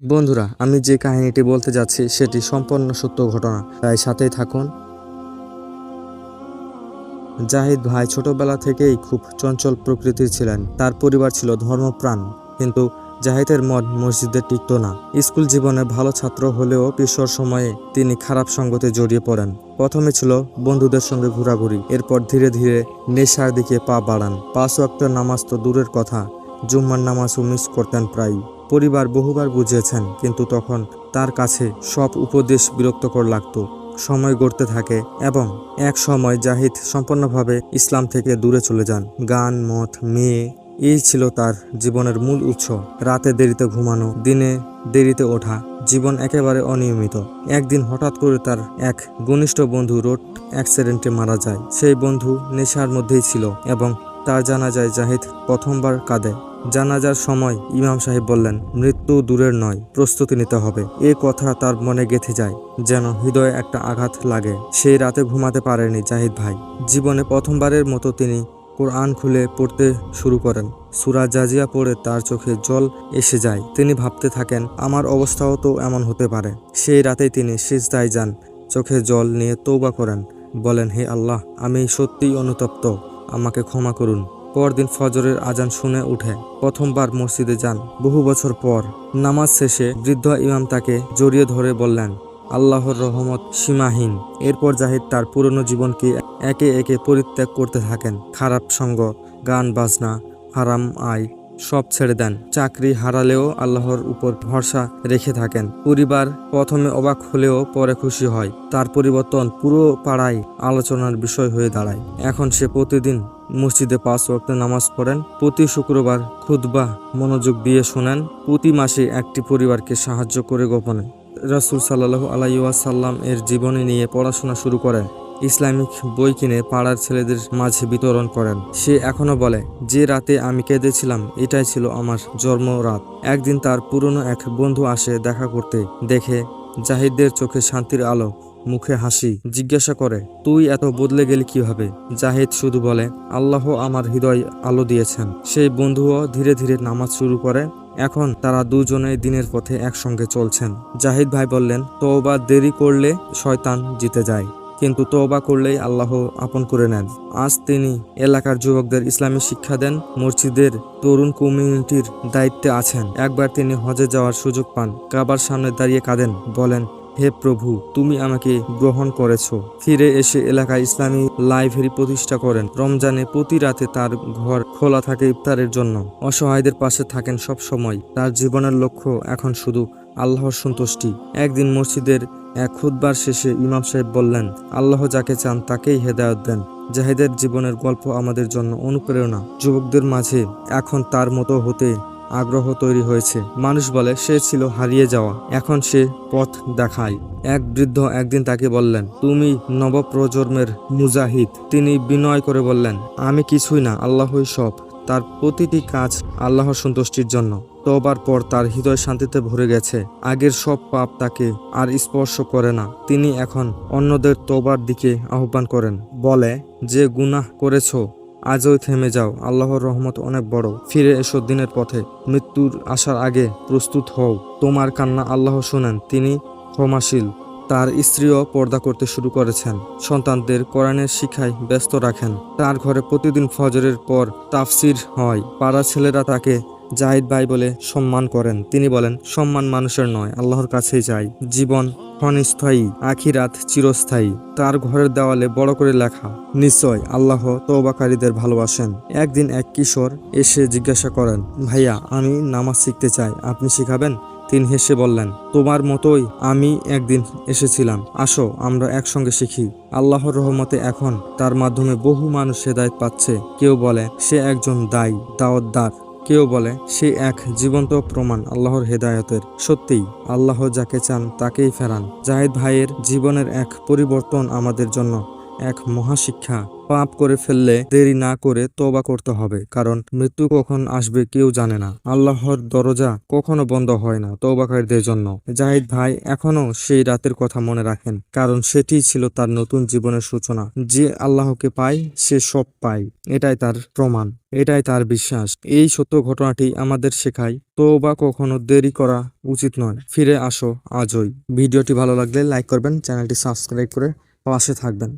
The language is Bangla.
বন্ধুরা, আমি যে কাহিনীটি বলতে যাচ্ছি সেটি সম্পূর্ণ সত্য ঘটনা। তাই সাথেই থাকুন। জাহিদ ভাই ছোটবেলা থেকেই খুব চঞ্চল প্রকৃতির ছিলেন। তার পরিবার ছিল ধর্মপ্রাণ, কিন্তু জাহিদের মন মসজিদে টিকত না। স্কুল জীবনে ভালো ছাত্র হলেও কিশোর সময়ে তিনি খারাপ সঙ্গতে জড়িয়ে পড়েন। প্রথমে ছিল বন্ধুদের সঙ্গে ঘোরাঘুরি, এরপর ধীরে ধীরে নেশার দিকে পা বাড়ান। পাঁচ ওয়াক্ত নামাজ তো দূরের কথা, জুম্মার নামাজও মিস করতেন প্রায় পরিবার বহুবার বুঝিয়েছেন, কিন্তু তখন তার কাছে সব উপদেশ বিরক্তকর লাগতো। সময় গড়তে থাকে এবং এক সময় জাহিদ সম্পূর্ণভাবে ইসলাম থেকে দূরে চলে যান। গান, মদ, মেয়ে, এই ছিল তার জীবনের মূল উৎস। রাতে দেরিতে ঘুমানো, দিনে দেরিতে ওঠা, জীবন একেবারে অনিয়মিত। একদিন হঠাৎ করে তার এক ঘনিষ্ঠ বন্ধু রোড অ্যাক্সিডেন্টে মারা যায়। সেই বন্ধু নেশার মধ্যেই ছিল এবং তার জানা যায় জাহিদ প্রথমবার কাঁদে। জানাজার সময় ইমাম সাহেব বললেন, মৃত্যু দূরের নয়, প্রস্তুতি নিতে হবে। এ কথা তার মনে গেঁথে যায়, যেন হৃদয়ে একটা আঘাত লাগে। সেই রাতে ঘুমাতে পারেনি জাহিদ ভাই। জীবনে প্রথমবারের মতো তিনি কোরআন খুলে পড়তে শুরু করেন। সুরা জাজিয়া পড়ে তার চোখে জল এসে যায়। তিনি ভাবতে থাকেন, আমার অবস্থাও তো এমন হতে পারে। সেই রাতেই তিনি সিজদায় যান, চোখে জল নিয়ে তৌবা করেন। বলেন, হে আল্লাহ, আমি সত্যিই অনুতপ্ত। আমাকে ক্ষমা করুন। পরদিন ফজরের আজান শুনে উঠে প্রথমবার মসজিদে যান। বহু বছর পর নামাজ শেষে বৃদ্ধ ইমাম তাকে জড়িয়ে ধরে বললেন, আল্লাহর রহমত সীমাহীন। এরপর জাহিদ তার পুরনো জীবনকে একে একে পরিত্যাগ করতে থাকেন। খারাপ সঙ্গ, গান, বাজনা আরাম আয় সব ছেড়ে দেন। চাকরি হারালেও আল্লাহর উপর ভরসা রেখে থাকেন। পরিবার প্রথমে অবাক হলেও পরে খুশি হয়। তার পরিবর্তন পুরো পাড়ায় আলোচনার বিষয় হয়ে দাঁড়ায়। এখন সে প্রতিদিন মসজিদে পাঁচ ওয়াক্ত নামাজ পড়েন। প্রতি শুক্রবার খুতবা মনোযোগ দিয়ে শোনেন। প্রতি মাসে একটি পরিবারকে সাহায্য করে গোপনে। রাসুল সাল্লাহ আলাইসাল্লাম এর জীবনী নিয়ে পড়াশোনা শুরু করেন। ইসলামিক বই কিনে পাড়ার ছেলেদের মাঝে বিতরণ করেন। সে এখনও বলে, যে রাতে আমি কেঁদেছিলাম, এটাই ছিল আমার জন্ম রাত। একদিন তার পুরনো এক বন্ধু আসে দেখা করতে, দেখে জাহিদদের চোখে শান্তির আলো, মুখে হাসি, জিজ্ঞাসা করে, তুই এত বদলে গেলি কীভাবে? জাহিদ শুধু বলে, আল্লাহ আমার হৃদয় আলো দিয়েছেন। সেই বন্ধুও ধীরে ধীরে নামাজ শুরু করে। এখন তারা দুজনেই দিনের পথে একসঙ্গে চলছেন। জাহিদ ভাই বললেন, তওবা দেরি করলে শয়তান জিতে যায়। কিন্তু তওবা করলেই আল্লাহ আপন করে নেন। আজ তিনি এলাকার যুবকদের ইসলামী শিক্ষা দেন, মসজিদের তরুণ কমিউনিটির দায়িত্বে আছেন। একবার তিনি হজে যাওয়ার সুযোগ পান, কাবার সামনে দাঁড়িয়ে কাঁদেন, বলেন, হে প্রভু, তুমি আমাকে গ্রহণ করেছ। ফিরে এসে এলাকায় ইসলামী লাইব্রেরি প্রতিষ্ঠা করেন। রমজানে প্রতি রাতে তার ঘর খোলা থাকে ইফতারের জন্য। অসহায়দের পাশে থাকেন সব সময়। তার জীবনের লক্ষ্য এখন শুধু আল্লাহর সন্তুষ্টি। একদিন মসজিদের এক খুদবার শেষে ইমাম সাহেব বললেন, আল্লাহ যাকে চান তাকেই হেদায়ত দেন। জাহিদের জীবনের গল্প আমাদের জন্য অনুপ্রেরণা। যুবকদের মাঝে এখন তার মতো হতে আগ্রহ তৈরি হয়েছে। মানুষ বলে, সে ছিল হারিয়ে যাওয়া। এখন সে পথ দেখায়। এক বৃদ্ধ একদিন তাকে বললেন, তুমি নবপ্রজন্মের মুজাহিদ। তিনি বিনয় করে বললেন, আমি কিছুই না, আল্লাহই সব। তার প্রতিটি কাজ আল্লাহর সন্তুষ্টির জন্য। তবার পর তার হৃদয় শান্তিতে ভরে গেছে। আগের সব পাপ তাকে আর স্পর্শ করে না। তিনি এখন অন্যদের তোবার দিকে আহ্বান করেন। বলে, যে গুনাহ করেছ আজই থেমে যাও। আল্লাহর রহমত অনেক বড়। ফিরে এসো দিনের পথে। মৃত্যুর আসার আগে প্রস্তুত হও। তোমার কান্না আল্লাহ শোনেন। তিনি ক্ষমাশীল। তার স্ত্রীও পর্দা করতে শুরু করেছেন। সন্তানদের কোরআনের শিক্ষায় ব্যস্ত রাখেন। তার ঘরে প্রতিদিন ফজরের পর তাফসির হয়। পাড়ার ছেলেরা তাকে জাহিদ ভাই বলে সম্মান করেন। তিনি বলেন, সম্মান মানুষের নয়, আল্লাহর কাছেই চাই। জীবন ক্ষণস্থায়ী, আখিরাত চিরস্থায়ী। তার ঘরের দেওয়ালে বড় করে লেখা, নিশ্চয় আল্লাহ তৌবাকারীদের ভালোবাসেন। একদিন এক কিশোর এসে জিজ্ঞাসা করেন, ভাইয়া, আমি নামাজ শিখতে চাই, আপনি শিখাবেন? তিনি হেসে বললেন, তোমার মতোই আমি একদিন এসেছিলাম। আসো, আমরা একসঙ্গে শিখি। আল্লাহর রহমতে এখন তার মাধ্যমে বহু মানুষ হেদায়ত পাচ্ছে। কেউ বলে, সে একজন দায়ী, দাওয়াতদার। কেউ বলে, সে এক জীবন্ত প্রমাণ আল্লাহর হেদায়তের। সত্যিই, আল্লাহ যাকে চান তাকেই ফেরান। জাহেদ ভাইয়ের জীবনের এক পরিবর্তন আমাদের জন্য। এক মহাশিক্ষা। পাপ করে ফেললে দেরি না করে তওবা করতে হবে, কারণ মৃত্যু কখন আসবে কেউ জানে না। আল্লাহর দরজা কখনো বন্ধ হয় না তওবাকারীদের জন্য। জাহিদ ভাই এখনও সেই রাতের কথা মনে রাখেন, কারণ সেটিই ছিল তার নতুন জীবনের সূচনা। যে আল্লাহকে পায়, সে সব পায়। এটাই তার প্রমাণ, এটাই তার বিশ্বাস। এই সত্য ঘটনাটি আমাদের শেখায়, তওবা কখনো দেরি করা উচিত নয়। ফিরে আসো আজই। ভিডিওটি ভালো লাগলে লাইক করবেন, চ্যানেলটি সাবস্ক্রাইব করে পাশে থাকবেন।